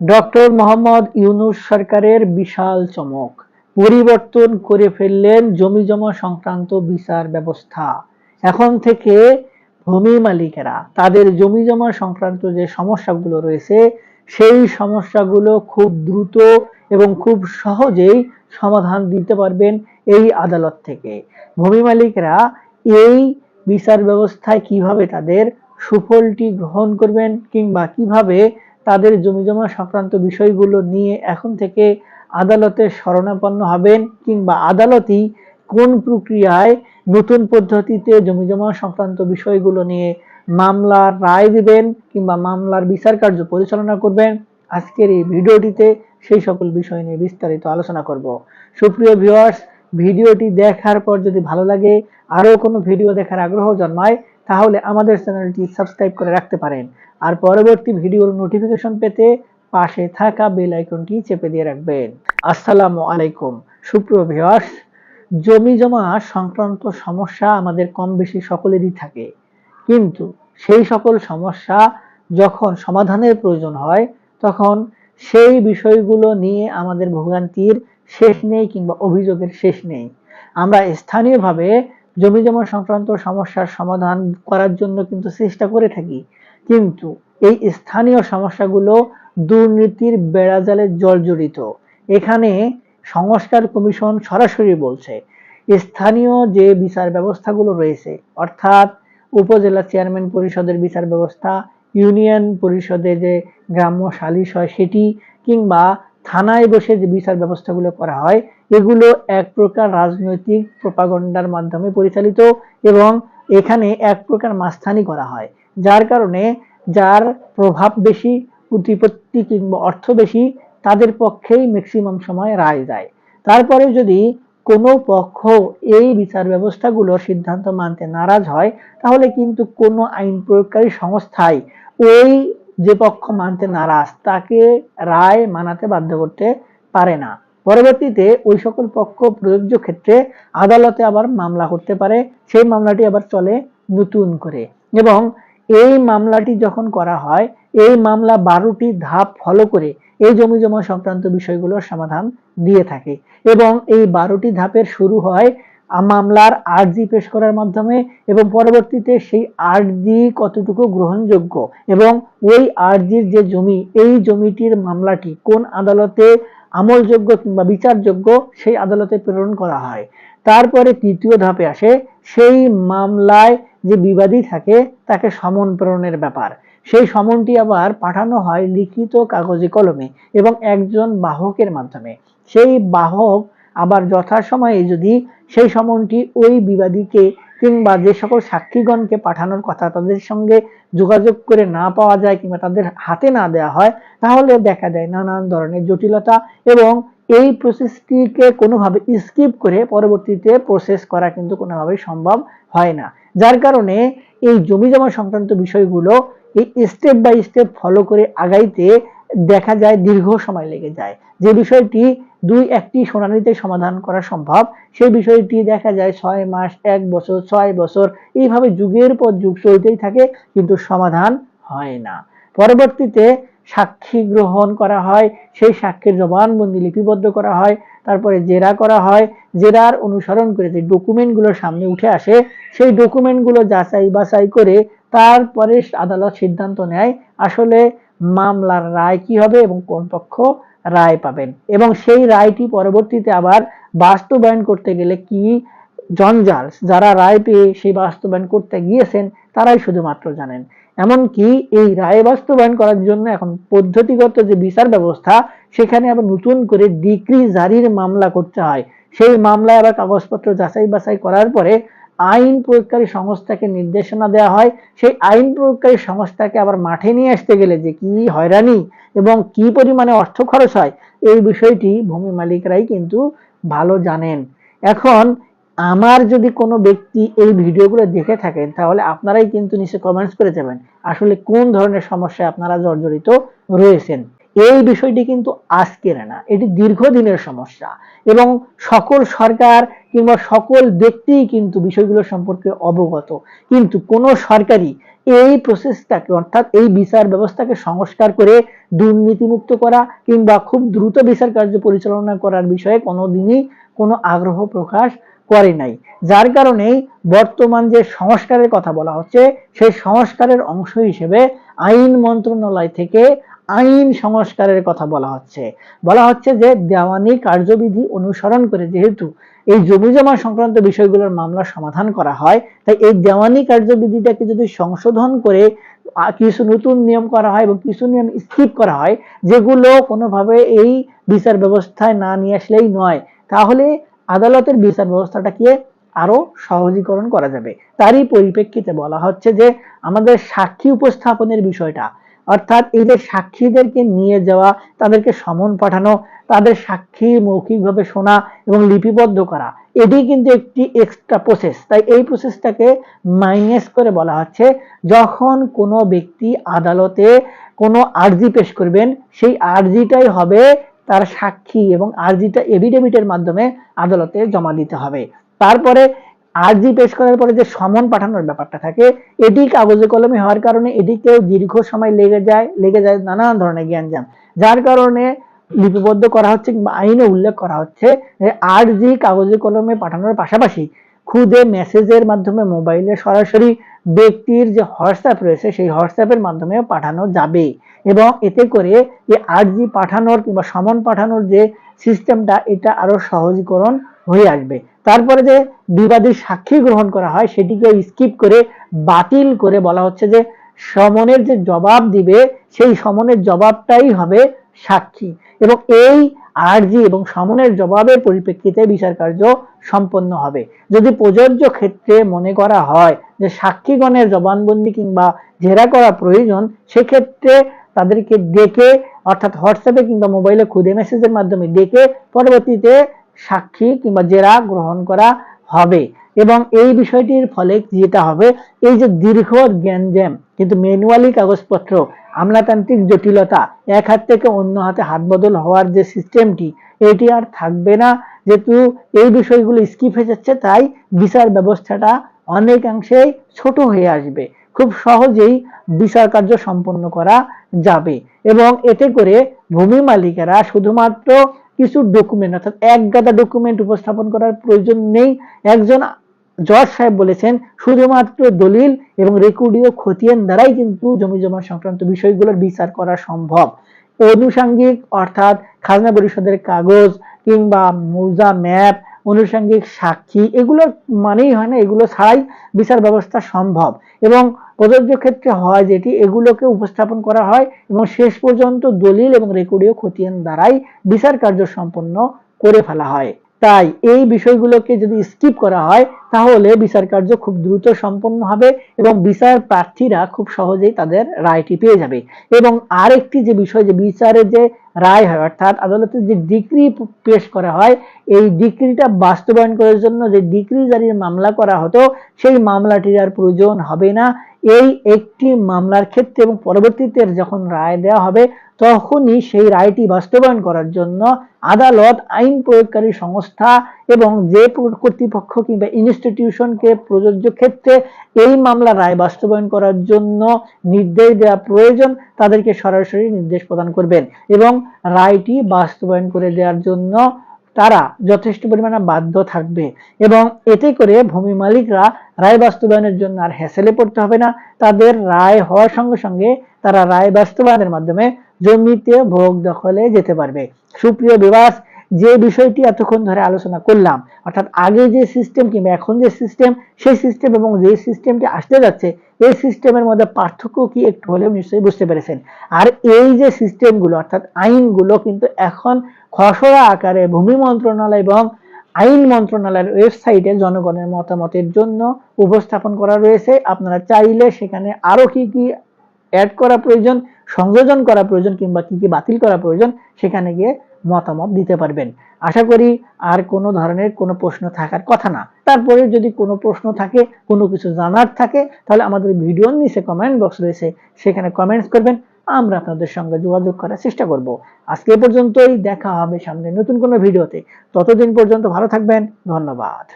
Doctor Mohammad Yunus সরকারের বিশাল চমক। পরিবর্তন করে ফেললেন জমি জমা সংক্রান্ত বিচার ব্যবস্থা। এখন থেকে ভূমি মালিকেরা, তাদের জমি জমা সংক্রান্ত যে সমস্যাগুলো রয়েছে, সেই সমস্যাগুলো খুব দ্রুত এবং খুব সহজেই সমাধান দিতে পারবেন এই আদালত থেকে। ভূমি মালিকরা এই বিচার ব্যবস্থায় কীভাবে তাদের সুফলটি গ্রহণ করবেন কিংবা কীভাবে তাদের জমিজমা সংক্রান্ত বিষয়গুলো নিয়ে এখন থেকে আদালতে শরণাপন্ন হবেন কিংবা আদালতই কোন প্রক্রিয়ায় নতুন পদ্ধতিতে জমিজমা সংক্রান্ত বিষয়গুলো নিয়ে মামলার রায় দিবেন কিংবা মামলার বিচার কার্য পরিচালনা করবেন, আজকের এই ভিডিওটিতে সেই সকল বিষয় নিয়ে বিস্তারিত আলোচনা করব। সুপ্রিয় ভিউয়ার্স ভিডিওটি দেখার পর যদি ভালো লাগে, আরও কোনো ভিডিও দেখার আগ্রহ জন্মায় তাহলে আমাদের চ্যানেলটি সাবস্ক্রাইব করে রাখতে পারেন। আর পরবর্তী ভিডিওর নোটিফিকেশন পেতে পাশে থাকা বেল আইকনটি চেপে দিয়ে রাখবেন। আসসালামু আলাইকুম। সুপ্রিয় জমি জমা সংক্রান্ত সমস্যা আমাদের কম বেশি সকলেরই থাকে। কিন্তু সেই সকল সমস্যা যখন সমাধানের প্রয়োজন হয়, তখন সেই বিষয়গুলো নিয়ে আমাদের ভোগান্তির শেষ নেই কিংবা অভিযোগের শেষ নেই। আমরা স্থানীয়ভাবে জমি জমা সংক্রান্ত সমস্যার সমাধান করার জন্য কিন্তু চেষ্টা করে থাকি। কিন্তু এই স্থানীয় সমস্যাগুলো দুর্নীতির বেড়াজালে জর্জরিত। এখানে সংস্কার কমিশন সরাসরি বলছে, স্থানীয় যে বিচার ব্যবস্থাগুলো রয়েছে, অর্থাৎ উপজেলা চেয়ারম্যান পরিষদের বিচার ব্যবস্থা, ইউনিয়ন পরিষদে যে গ্রাম্য সালিশ হয় সেটি, কিংবা থানায় বসে যে বিচার ব্যবস্থাগুলো করা হয় এগুলো এক প্রকার রাজনৈতিক প্রপাগন্ডার মাধ্যমে পরিচালিত এবং এখানে এক প্রকার মাস্তানি করা হয়, যার কারণে যার প্রভাব বেশি, প্রতিপত্তি কিংবা অর্থ বেশি, তাদের পক্ষেই ম্যাক্সিমাম সময় রায় যায় তারপরে যদি কোনো পক্ষ এই বিচার ব্যবস্থাগুলোর সিদ্ধান্ত মানতে নারাজ হয়, তাহলে কিন্তু কোনো আইন প্রয়োগকারী সংস্থায় ওই যে পক্ষ মানতে নারাজ, তাকে রায় মানাতে বাধ্য করতে পারে না। পরবর্তীতে ওই সকল পক্ষ প্রযোজ্য ক্ষেত্রে আদালতে আবার মামলা করতে পারে। সেই মামলাটি আবার চলে নতুন করে এবং এই মামলাটি যখন করা হয়, এই মামলা বারোটি ধাপ ফলো করে এই জমি জমা সংক্রান্ত বিষয়গুলোর সমাধান দিয়ে থাকে এবং এই বারোটি ধাপের শুরু হয় মামলার আর্জি পেশ করার মাধ্যমে এবং পরবর্তীতে সেই আর্জি কতটুকু গ্রহণযোগ্য এবং ওই আর্জির যে জমি, এই জমিটির মামলাটি কোন আদালতে আমলযোগ্য কিংবা বিচারযোগ্য সেই আদালতে প্রেরণ করা হয়। তারপরে তৃতীয় ধাপে আসে সেই মামলায় যে বিবাদী থাকে তাকে সমন প্রেরণের ব্যাপার। সেই সমনটি আবার পাঠানো হয় লিখিত কাগজে কলমে এবং একজন বাহকের মাধ্যমে। সেই বাহক আবার যথাসময়ে যদি সেই সমনটি ওই বিবাদীকে কিংবা যে সকল সাক্ষীগণকে পাঠানোর কথা তাদের সঙ্গে যোগাযোগ করে না পাওয়া যায় কিংবা তাদের হাতে না দেওয়া হয়, তাহলে দেখা দেয় নানান ধরনের জটিলতা এবং এই প্রসেসটিকে কোনোভাবে স্কিপ করে পরবর্তীতে প্রসেস করা কিন্তু কোনোভাবেই সম্ভব হয় না। যার কারণে এই জমি জমা সংক্রান্ত বিষয়গুলো এই স্টেপ বাই স্টেপ ফলো করে আগাইতে দেখা যায় দীর্ঘ সময় লেগে যায়। যে বিষয়টি দুই একটি শুনানিতে সমাধান করা সম্ভব। সেই বিষয়টি দেখা যায় ছয় মাস, এক বছর, ছয় বছর। এইভাবে যুগের পর যুগ চলতেই থাকে, কিন্তু সমাধান হয় না। পরবর্তীতে সাক্ষী গ্রহণ করা হয়, সেই সাক্ষীর জবানবন্দি লিপিবদ্ধ করা হয়, তারপরে জেরা করা হয়। জেরার অনুসরণ করে যে ডকুমেন্টগুলো সামনে উঠে আসে, সেই ডকুমেন্টগুলো যাচাই বাছাই করে তারপরে আদালত সিদ্ধান্ত নেয়, আসলে মামলার রায় কি হবে এবং কোন পক্ষ রায় পাবেন? এবং সেই রায়টি পরবর্তীতে আবার বাস্তবায়ন করতে গেলে কি জঞ্জাল, যারা রায় পেয়ে সেই বাস্তবায়ন করতে গিয়েছেন, তারাই শুধুমাত্র জানেন। এমনকি এই রায় বাস্তবায়ন করার জন্য এখন পদ্ধতিগত যে বিচার ব্যবস্থা, সেখানে আবার নতুন করে ডিগ্রি জারির মামলা করতে হয়। সেই মামলায় আবার কাগজপত্র যাচাই বাছাই করার পরে আইন প্রয়োগকারী সংস্থাকে নির্দেশনা দেওয়া হয়। সেই আইন প্রয়োগকারী সংস্থাকে আবার মাঠে নিয়ে আসতে গেলে যে কি হয়রানি এবং কি পরিমাণে অর্থ খরচ হয়, এই বিষয়টি ভূমি মালিকরাই কিন্তু ভালো জানেন। এখন আমার যদি কোনো ব্যক্তি এই ভিডিওগুলো দেখে থাকেন, তাহলে আপনারাই কিন্তু নিচে কমেন্টস করে যাবেন, আসলে কোন ধরনের সমস্যায় আপনারা জর্জরিত রয়েছেন। এই বিষয়টি কিন্তু আজকের না। এটি দীর্ঘদিনের সমস্যা এবং সকল সরকার কিংবা সকল ব্যক্তি কিন্তু বিষয়গুলো সম্পর্কে অবগত। কিন্তু কোনো সরকারই এই প্রসেসটাকে অর্থাৎ এই বিচার ব্যবস্থাকে সংস্কার করে দুর্নীতিমুক্ত করা কিংবা খুব দ্রুত বিচার কার্য পরিচালনা করার বিষয়ে কোনোদিনই কোনো আগ্রহ প্রকাশ করে নাই। যার কারণেই বর্তমান যে সংস্কারের কথা বলা হচ্ছে, সেই সংস্কারের অংশ হিসেবে আইন মন্ত্রণালয় থেকে আইন সংস্কারের কথা বলা হচ্ছে। বলা হচ্ছে যে দেওয়ানি কার্যবিধি অনুসরণ করে যেহেতু এই জমি জমা সংক্রান্ত বিষয়গুলোর মামলা সমাধান করা হয়, তাই এই দেওয়ানি কার্যবিধিটাকে যদি সংশোধন করে কিছু নতুন নিয়ম করা হয় এবং কিছু নিয়ম স্কিপ করা হয়, যেগুলো কোনোভাবে এই বিচার ব্যবস্থায় না নিয়ে আসলেই নয়, তাহলে আদালতের বিচার ব্যবস্থাটাকে আরও সহজীকরণ করা যাবে। তারই পরিপ্রেক্ষিতে বলা হচ্ছে যে আমাদের সাক্ষী উপস্থাপনের বিষয়টা অর্থাৎ এই যে সাক্ষীদেরকে নিয়ে যাওয়া, তাদেরকে সমন পাঠানো, তাদের সাক্ষী মৌখিকভাবে শোনা এবং লিপিবদ্ধ করা, এটি কিন্তু একটি এক্সট্রা প্রসেস তাই এই প্রসেসটাকে মাইনাস করে বলা হচ্ছে, যখন কোনো ব্যক্তি আদালতে কোনো আর্জি পেশ করবেন, সেই আর্জিটাই হবে তার সাক্ষী এবং আর্জিটা এভিডেভিটের মাধ্যমে আদালতে জমা দিতে হবে। তারপরে আর্জি পেশ করার পরে যে সমন পাঠানোর ব্যাপারটা থাকে, এটি কাগজে কলমে হওয়ার কারণে এটিকেও দীর্ঘ সময় লেগে যায় লেগে যায় নানান ধরনের জ্ঞান জ্ঞানজাম যার কারণে লিপিবদ্ধ করা হচ্ছে কিংবা আইনে উল্লেখ করা হচ্ছে যে আর্জি কাগজে কলমে পাঠানোর পাশাপাশি খুদে মেসেজের মাধ্যমে মোবাইলে সরাসরি ব্যক্তির যে হোয়াটসঅ্যাপ রয়েছে, সেই হোয়াটসঅ্যাপের মাধ্যমে পাঠানো যাবে এবং এতে করে এই আর্জি পাঠানোর কিংবা সমন পাঠানোর যে সিস্টেমটা, এটা আরও সহজীকরণ হয়ে আসবে। তারপরে যে বিবাদী সাক্ষী গ্রহণ করা হয়, সেটিকে স্কিপ করে বাতিল করে বলা হচ্ছে যে সমনের যে জবাব দিবে, সেই সমনের জবাবটাই হবে সাক্ষী। এবং এই আরজি এবং সমনের জবাবের পরিপ্রেক্ষিতে বিচার কার্য সম্পন্ন হবে। যদি প্রযোজ্য ক্ষেত্রে মনে করা হয় যে সাক্ষীগণের জবানবন্দি কিংবা জেরা করা প্রয়োজন, সেক্ষেত্রে তাদেরকে ডেকে, অর্থাৎ হোয়াটসঅ্যাপে কিংবা মোবাইলে খুদে মেসেজের মাধ্যমে ডেকে পরবর্তীতে সাক্ষী কিংবা জেরা গ্রহণ করা হবে। এবং এই বিষয়টির ফলে যেটা হবে, এই যে দীর্ঘ জ্ঞানজ্যাম কিন্তু ম্যানুয়ালি কাগজপত্র, আমলাতান্ত্রিক জটিলতা, এক হাত থেকে অন্য হাতে হাত বদল হওয়ার যে সিস্টেমটি, এটি আর থাকবে না। যেহেতু এই বিষয়গুলো স্কিপ হয়ে যাচ্ছে, তাই বিচার ব্যবস্থাটা অনেকাংশেই ছোট হয়ে আসবে। খুব সহজেই বিচার কার্য সম্পন্ন করা যাবে। এবং এতে করে ভূমি মালিকেরা শুধুমাত্র কিছু ডকুমেন্ট অর্থাৎ এক গাদা ডকুমেন্ট উপস্থাপন করার প্রয়োজন নেই। একজন জজ সাহেব বলেছেন, শুধুমাত্র দলিল এবং রেকর্ডীয় খতিয়ান দ্বারাই কিন্তু জমি জমা সংক্রান্ত বিষয়গুলোর বিচার করা সম্ভব। অনুষাঙ্গিক অর্থাৎ খাজনা পরিষদের কাগজ কিংবা মৌজা, ম্যাপ অনুষাঙ্গিক সাক্ষী এগুলো মানেই হয় না, এগুলো ছাড়াই বিচার ব্যবস্থা সম্ভব। এবং প্রযোজ্য ক্ষেত্রে হয় যেটি, এগুলোকে উপস্থাপন করা হয় এবং শেষ পর্যন্ত দলিল এবং রেকর্ডীয় খতিয়ান দ্বারাই বিচার কার্য সম্পন্ন করে ফেলা হয়। তাই এই বিষয়গুলোকে যদি স্কিপ করা হয়, তাহলে বিচার কার্য খুব দ্রুত সম্পন্ন হবে এবং বিচার প্রার্থীরা খুব সহজেই তাদের রায়টি পেয়ে যাবে। এবং আরেকটি যে বিষয় যে বিচারের যে রায় হয়, অর্থাৎ আদালতে যে ডিগ্রি পেশ করা হয়, এই ডিগ্রিটা বাস্তবায়ন করার জন্য যে ডিগ্রি জারির মামলা করা হতো, সেই মামলাটির আর প্রয়োজন হবে না। এই একটি মামলার ক্ষেত্রে এবং পরবর্তীতে যখন রায় দেওয়া হবে তখনই সেই রায়টি বাস্তবায়ন করার জন্য আদালত আইন প্রয়োগকারী সংস্থা এবং যে কর্তৃপক্ষ কিংবা ইনস্টিটিউশনকে প্রযোজ্য ক্ষেত্রে এই মামলা রায় বাস্তবায়ন করার জন্য নির্দেশ দেওয়া প্রয়োজন, তাদেরকে সরাসরি নির্দেশ প্রদান করবেন এবং রায়টি বাস্তবায়ন করে দেওয়ার জন্য তারা যথেষ্ট পরিমাণে বাধ্য থাকবে এবং এতে করে ভূমি মালিকরা রায় বাস্তবায়নের জন্য আর হ্যাসেলে পড়তে হবে না। তাদের রায় হওয়ার সঙ্গে সঙ্গে তারা রায় বাস্তবায়নের মাধ্যমে জমিতে ভোগ দখলে যেতে পারবে। সুপ্রিয় বিবাস, যে বিষয়টি এতক্ষণ ধরে আলোচনা করলাম, অর্থাৎ আগে যে সিস্টেম কিংবা এখন যে সিস্টেম সেই সিস্টেম এবং যে সিস্টেমটি আসতে যাচ্ছে, এই সিস্টেমের মধ্যে পার্থক্য কি একটু হলেও নিশ্চয়ই বুঝতে পেরেছেন। আর এই যে সিস্টেমগুলো অর্থাৎ আইনগুলো কিন্তু এখন খসড়া আকারে ভূমি মন্ত্রণালয় এবং আইন মন্ত্রণালয়ের ওয়েবসাইটে জনগণের মতামতের জন্য উপস্থাপন করা রয়েছে। আপনারা চাইলে সেখানে আরও কি কি অ্যাড করা প্রয়োজন, সংযোজন করা প্রয়োজন কিংবা কি কি বাতিল করা প্রয়োজন, সেখানে গিয়ে মতামত দিতে পারবেন। আশা করি আর কোনো ধরনের কোনো প্রশ্ন থাকার কথা না। তারপরে যদি কোনো প্রশ্ন থাকে, কোনো কিছু জানার থাকে, তাহলে আমাদের ভিডিওর নিচে কমেন্ট বক্স রয়েছে, সেখানে কমেন্টস করবেন, আমরা আপনাদের সঙ্গে যোগাযোগ করার চেষ্টা করব। আজকে পর্যন্তই, দেখা হবে সামনে নতুন কোনো ভিডিওতে। ততদিন পর্যন্ত ভালো থাকবেন, ধন্যবাদ।